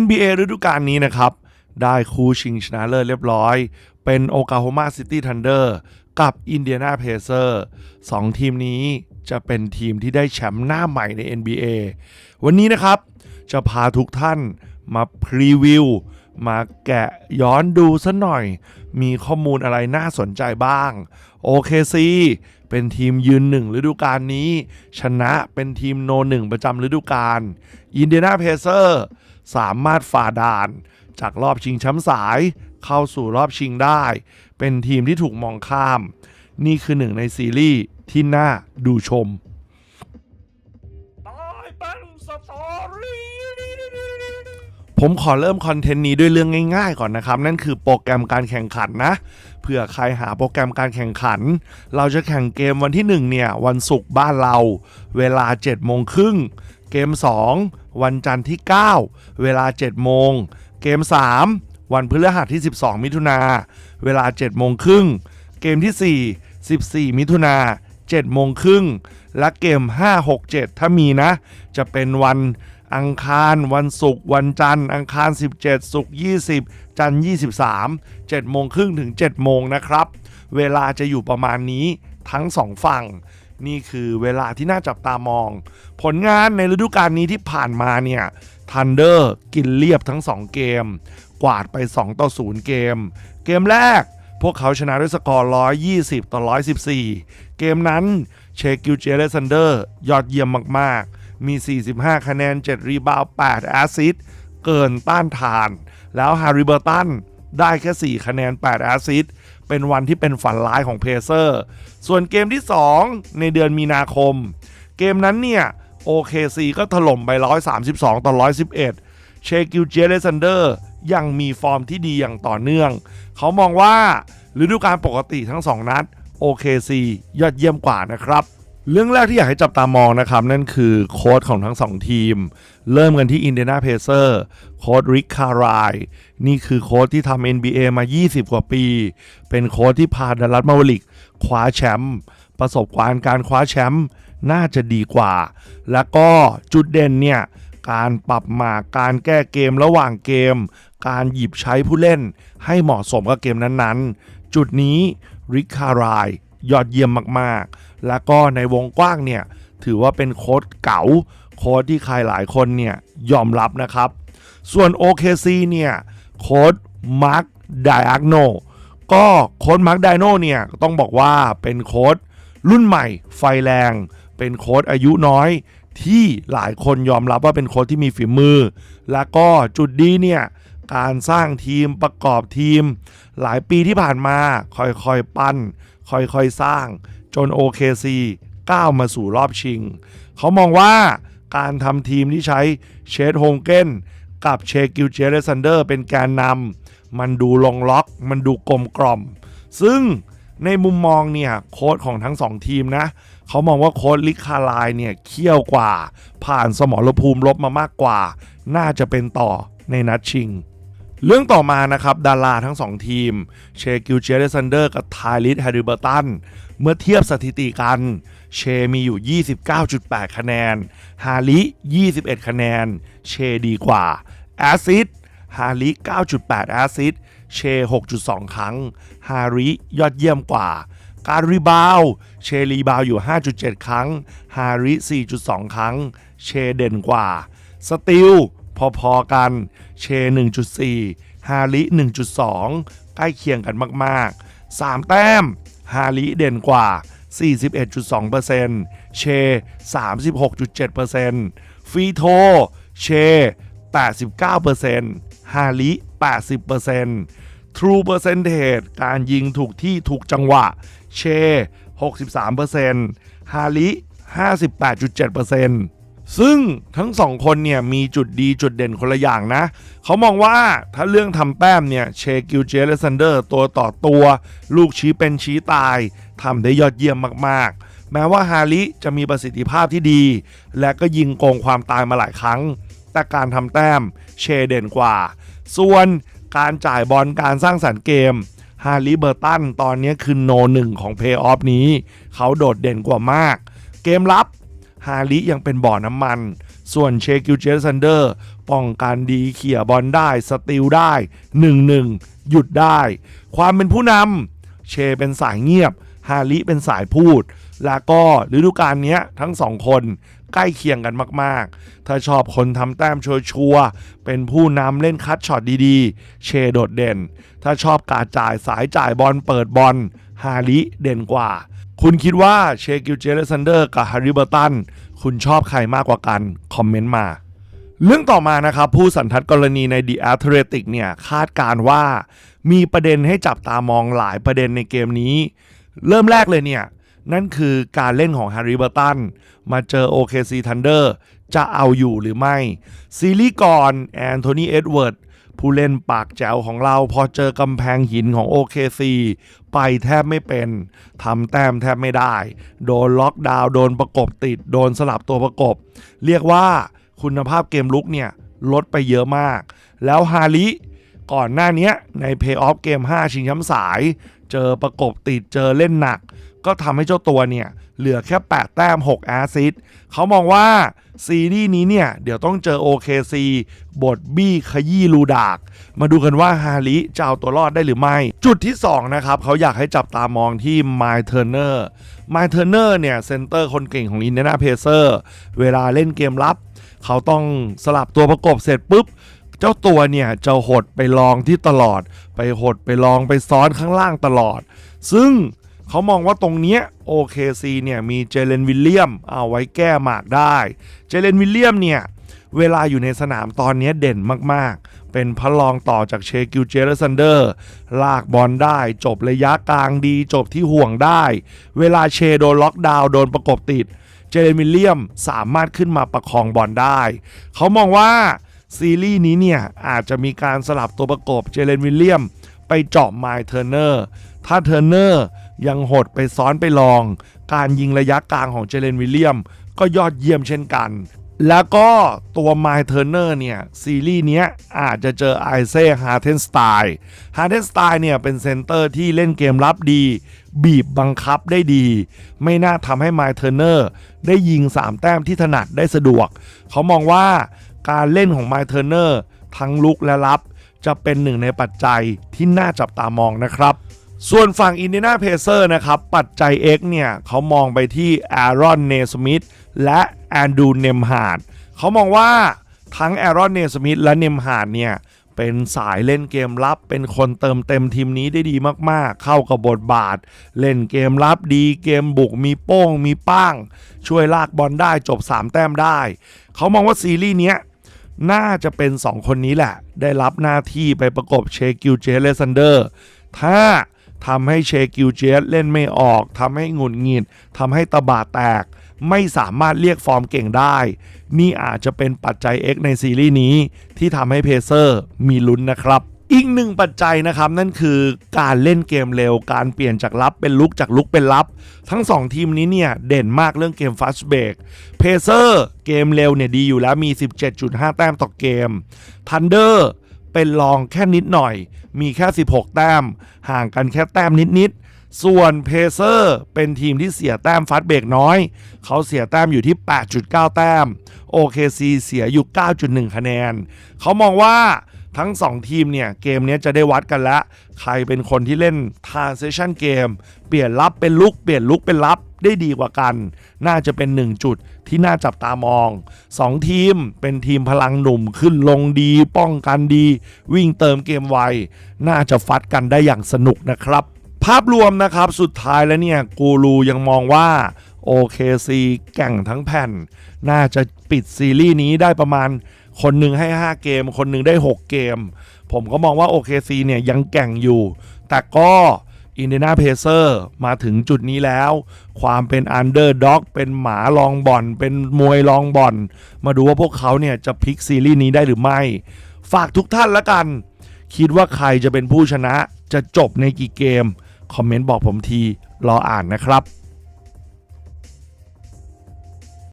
NBA ฤดูกาลนี้นะครับ ได้คู่ชิงชนะเลิศเรียบร้อย เป็นโอกาโฮมาซิตี้ทันเดอร์กับอินเดียนาเพเซอร์สองทีมนี้จะเป็นทีมที่ได้แชมป์หน้าใหม่ใน NBA วันนี้นะครับ จะพาทุกท่านมาพรีวิว มาแกะย้อนดูสัหน่อย มีข้อมูลอะไรน่าสนใจบ้าง OKC เป็นทีมยืนหนึ่งฤดูกาลนี้ ชนะเป็นทีมโนหนึ่งประจำฤดูกาลอินเดียนาเพเซอร์ สามารถฝ่าด่าน จากรอบชิงแชมป์สาย เข้าสู่รอบชิงได้ เป็นทีมที่ถูกมองข้าม นี่คือหนึ่งในซีรีส์ที่น่าดูชมผมขอเริ่มคอนเทนต์นี้ด้วยเรื่องง่ายๆก่อนนะครับ นั่นคือโปรแกรมการแข่งขันนะเผื่อใครหาโปรแกรมการแข่งขัน เราจะแข่งเกมวันที่ 1 เนี่ย วันศุกร์บ้านเรา เวลา7โมงครึ่งเกม 2 วันจันทร์ที่ 9 เวลา 7 โมง เกม 3 วันพฤหัสที่ 12 มิถุนาเวลา 7 โมงครึ่ง เกมที่ 4 14 มิถุนา7โมงครึ่ง และเกม 5 6 7 ถ้ามีนะ จะเป็นวันอังคาร วันศุกร์ วันจันทร์ อังคาร 17 ศุกร์ 20 จันทร์ 23 7โมงครึ่งถึง 7 โมงนะครับ เวลาจะอยู่ประมาณนี้ทั้ง 2 ฝั่ง นี่คือเวลาที่น่าจับตามอง ผลงานในฤดูกาลนี้ที่ผ่านมาเนี่ยทันเดอร์กินเรียบทั้ง 2 เกม กวาดไป 2 ต่อ 0 เกม เกมแรกพวกเขาชนะด้วยสกอร์ 120 ต่อ 114 เกมนั้นเชกิลเจเลซันเดอร์ยอดเยี่ยมมากๆ มี 45 คะแนน 7 รีบาว 8 แอสซิสต์เกินต้านทาน แล้วฮาริเบอร์ตัน ได้แค่ 4 คะแนน 8 แอสซิสต์เป็นวันที่เป็นฝันร้ายของเพเซอร์ ส่วนเกมที่ 2 ในเดือนมีนาคม เกมนั้นเนี่ย OKC ก็ถล่มไป 132 ต่อ 111 เชกิลเจเลซันเดอร์ยังมีฟอร์มที่ดีอย่างต่อเนื่อง เขามองว่าฤดูกาลปกติทั้ง 2 นัด OKC ยอดเยี่ยมกว่านะครับ เรื่องแรกที่อยากให้จับตามองนะครับ นั่นคือโค้ชของทั้ง 2 ทีม เริ่มกันที่อินเดียนาเพเซอร์โค้ชริกคารายนี่คือโค้ชที่ทำ NBA มา 20 กว่าปี เป็นโค้ชที่พาดัลลัสมาวลิกคว้าแชมป์ประสบการณ์การคว้าแชมป์น่าจะดีกว่า แล้วก็จุดเด่นเนี่ย การปรับมาการแก้เกมระหว่างเกม การหยิบใช้ผู้เล่น ให้เหมาะสมกับเกมนั้นๆ จุดนี้ริคคารายยอดเยี่ยมมากๆ แล้วก็ในวงกว้างเนี่ยถือว่าเป็นโค้ดเก๋าโค้ดที่ใครหลายคนเนี่ยยอมรับนะครับ ส่วน OKC เนี่ยโค้ดมาร์คไดอาโนก็โค้ดมาร์คไดโนเนี่ยต้องบอกว่าเป็นโค้ดรุ่นใหม่ไฟแรง เป็นโค้ดอายุน้อยที่หลายคนยอมรับว่าเป็นโค้ชที่มีฝีมือ แล้วก็จุดดีเนี่ยการสร้างทีมประกอบทีม หลายปีที่ผ่านมาค่อยๆปั้น ค่อยๆสร้าง จน OKC ก้าวมาสู่รอบชิง เขามองว่าการทำทีมที่ใช้เชดโฮงเกนกับเชกิลเจเรซันเดอร์เป็นแกนนำมันดูลงล็อก มันดูกลมกล่อม ซึ่งในมุมมองเนี่ยโค้ชของทั้งสองทีมนะ เขามองว่าโค้ชลิคาไลน์เนี่ยเขี้ยวกว่า ผ่านสมรภูมิลบมามากกว่า น่าจะเป็นต่อในนัดชิง เรื่องต่อมานะครับ ดาราทั้ง 2 ทีม เชกิลเจเรซันเดอร์กับไทลิสแฮริเบอร์ตัน เมื่อเทียบสถิติกัน เชมีอยู่ 29.8 คะแนน ฮาริ 21 คะแนน เชดีกว่าแอซิดฮาริ 9.8 แอซิดเช 6.2 ครั้ง ฮาริ ยอดเยี่ยมกว่า การรีบาว เชรีบาวอยู่ 5.7 ครั้ง ฮาริ 4.2 ครั้ง เชเด่นกว่า สติล พอๆกันเช 1.4 ฮาริ 1.2 ใกล้เคียงกันมากๆ 3 แต้ม ฮาริเด่นกว่า 41.2%เช 36.7%ฟีโท เช 89%ฮาริ 80% True Percentage การยิงถูกที่ถูกจังหวะ เช 63%ฮาริ 58.7% ซึ่งทั้งสองคนเนี่ยมีจุดดีจุดเด่นคนละอย่างนะ เขามองว่าถ้าเรื่องทำแต้มเนี่ยเชกิลเจเลซันเดอร์ตัวต่อตัว ลูกชี้เป็นชี้ตายทำได้ยอดเยี่ยมมากๆ แม้ว่าฮาริจะมีประสิทธิภาพที่ดี และก็ยิงโกงความตายมาหลายครั้ง แต่การทำแต้มเชเด่นกว่า ส่วนการจ่ายบอลการสร้างสรรค์เกมฮาริเบอร์ตันตอนนี้คือโนหนึ่งของเพย์ออฟนี้ เขาโดดเด่นกว่ามาก เกมรับ ฮาริยังเป็นบ่อน้ำมัน ส่วนเชกิลเจสันเดอร์ป้องกันดีเขี่ยบอลได้สติลได้1-1หยุดได้ ความเป็นผู้นำเชเป็นสายเงียบ ฮาริเป็นสายพูด แล้วก็ฤดูกาลนี้ทั้งสองคนใกล้เคียงกันมาก ๆ ถ้าชอบคนทำแต้มชัวร์เป็นผู้นำเล่นคัดช็อตดีๆ เชโดดเด่น ถ้าชอบการจ่ายสายจ่ายบอลเปิดบอลฮาริเด่นกว่า คุณคิดว่าเชกิลเจเลซันเดอร์กับฮาริเบอร์ตัน คุณชอบใครมากกว่ากัน คอมเมนต์มา เรื่องต่อมานะครับ ผู้สันทัดกรณีใน The Athletic เนี่ยคาดการว่า มีประเด็นให้จับตามองหลายประเด็นในเกมนี้ เริ่มแรกเลยเนี่ย นั่นคือการเล่นของ Harry b u r t o n มาเจอ OKC Thunder จะเอาอยู่หรือไม่ ซีรีส์ก่อนแอนโทนีเอ็ดเวิร์ด ผู้เล่นปากแจ๋วของเราพอเจอกำแพงหินของ OKC ไปแทบไม่เป็นทำแต้มแทบไม่ได้ โดนล็อกดาวน์โดนประกบติด โดนสลับตัวประกบ เรียกว่าคุณภาพเกมลุกเนี่ยลดไปเยอะมาก แล้วฮาริก่อนหน้านี้ในเพย์ออฟเกม 5 ชิงแชมป์สาย เจอประกบติดเจอเล่นหนัก ก็ทำให้เจ้าตัวเนี่ย เหลือแค่ 8 แต้ม 6 แอซิสต์เขามองว่าซีรีส์นี้เนี่ย เดี๋ยวต้องเจอ OKC บทบี้ขยี้ลูดาก มาดูกันว่าฮาริจะเอาตัวรอดได้หรือไม่ จุดที่ 2 นะครับ เขาอยากให้จับตามองที่ไมเทอร์เนอร์ไมเทอร์เนอร์เนี่ยเซนเตอร์คนเก่งของอินเดียนาเพเซอร์เวลาเล่นเกมรับ เขาต้องสลับตัวประกบเสร็จปุ๊บเจ้าตัวเนี่ยจะหดไปลองที่ตลอด ไปหดไปลองไปซ้อนข้างล่างตลอด ซึ่ง เขามองว่าตรงเนี้ย OKC เนี่ยมีเจเลนวิลเลียมเอาไว้แก้หมากได้ เจเลนวิลเลียมเนี่ยเวลาอยู่ในสนามตอนนี้เด่นมากๆ เป็นพระรองต่อจากเชกิลเจเลซันเดอร์ ลากบอลได้ จบระยะกลางดี จบที่ห่วงได้ เวลาเชโดนล็อกดาวน์โดนประกบติด เจเรมิลเลียมสามารถขึ้นมาประคองบอลได้ เขามองว่าซีรีส์นี้เนี่ย อาจจะมีการสลับตัวประกบเจเรนวิลเลียม ไปเจาะไมล์เทอร์เนอร์ ถ้าเทอร์เนอร์ ยังหดไปซ้อนไปลอง การยิงระยะกลางของเจเรนวิลเลียม ก็ยอดเยี่ยมเช่นกัน แล้วก็ตัวไมล์เทอร์เนอร์เนี่ย ซีรีส์เนี้ยอาจจะเจอไอเซ่ฮาร์เทนสไตน์ฮาร์เทนสไตน์เนี่ยเป็นเซนเตอร์ที่เล่นเกมรับดี บีบบังคับได้ดี ไม่น่าทำให้ไมล์เทอร์เนอร์ได้ยิง 3 แต้มที่ถนัดได้สะดวก เขามองว่าการเล่นของไมล์เทอร์เนอร์ทั้งลุกและรับจะเป็นหนึ่งในปัจจัยที่น่าจับตามองนะครับ ส่วนฝั่งอินเดียนาเพเซอร์นะครับ ปัจจัย X เนี่ยเขามองไปที่แอรอนเนสมิธและแอนดูเนมฮาร์ดเขามองว่าทั้งแอรอนเนสมิธและเนมฮาร์ดเนี่ยเป็นสายเล่นเกมรับ เป็นคนเติมเต็มทีมนี้ได้ดีมากๆ เข้ากับบทบาท เล่นเกมรับดีเกมบุกมีโป้ง มีป้าง ช่วยลากบอลได้จบ 3 แต้มได้ เขามองว่าซีรีส์เนี้ยน่าจะเป็น 2 คนนี้แหละ ได้รับหน้าที่ไปประกบเชกิลเจเลซันเดอร์ ถ้า ทำให้เชกิลเจสเล่นไม่ออกทำให้หงุดหงิดทำให้ตะบาแตก ไม่สามารถเรียกฟอร์มเก่งได้ นี่อาจจะเป็นปัจจัย X ในซีรีส์นี้ ที่ทำให้เพเซอร์มีลุ้นนะครับอีกหนึ่งปัจจัยนะครับ นั่นคือการเล่นเกมเร็วการเปลี่ยนจากรับเป็นลุกจากลุกเป็นรับ ทั้ง 2 ทีมนี้เนี่ย เด่นมากเรื่องเกมฟาสเบรกเพเซอร์เกมเร็วเนี่ยดีอยู่แล้วมี 17.5 แต้มต่อเกมทันเดอร์ เป็นรองแค่นิดหน่อย มีแค่ 16 แต้ม ห่างกันแค่แต้มนิดๆ ส่วนเพเซอร์เป็นทีมที่เสียแต้มฟัสเบรกน้อย เขาเสียแต้มอยู่ที่ 8.9 แต้ม OKC เสียอยู่ 9.1 คะแนน เขามองว่า ทั้ง 2 ทีมเนี่ย เกมนี้จะได้วัดกันแล้ว ใครเป็นคนที่เล่น transition เกมเปลี่ยนรับเป็นลุกเปลี่ยนลุกเป็นรับได้ดีกว่ากัน น่าจะเป็น 1 จุดที่น่าจับตามอง 2 ทีมเป็นทีมพลังหนุ่มขึ้นลงดี ป้องกันดี วิ่งเติมเกมไว น่าจะฟัดกันได้อย่างสนุกนะครับ ภาพรวมนะครับสุดท้ายแล้วเนี่ยกูรูยังมองว่า OKC แก่งทั้งแผ่น น่าจะปิดซีรีส์นี้ได้ประมาณ คนหนึ่งให้ 5 เกม คนหนึ่งได้ 6 เกม ผมก็มองว่า OKC เนี่ยยังแก่งอยู่ แต่ก็อินเดียนาเพเซอร์มาถึงจุดนี้แล้ว ความเป็นอันเดอร์ด็อกเป็นหมาลองบอลเป็นมวยลองบอลมาดูว่าพวกเขาเนี่ยจะพลิกซีรีส์นี้ได้หรือไม่ ฝากทุกท่านละกัน คิดว่าใครจะเป็นผู้ชนะจะจบในกี่เกม คอมเมนต์บอกผมที รออ่านนะครับ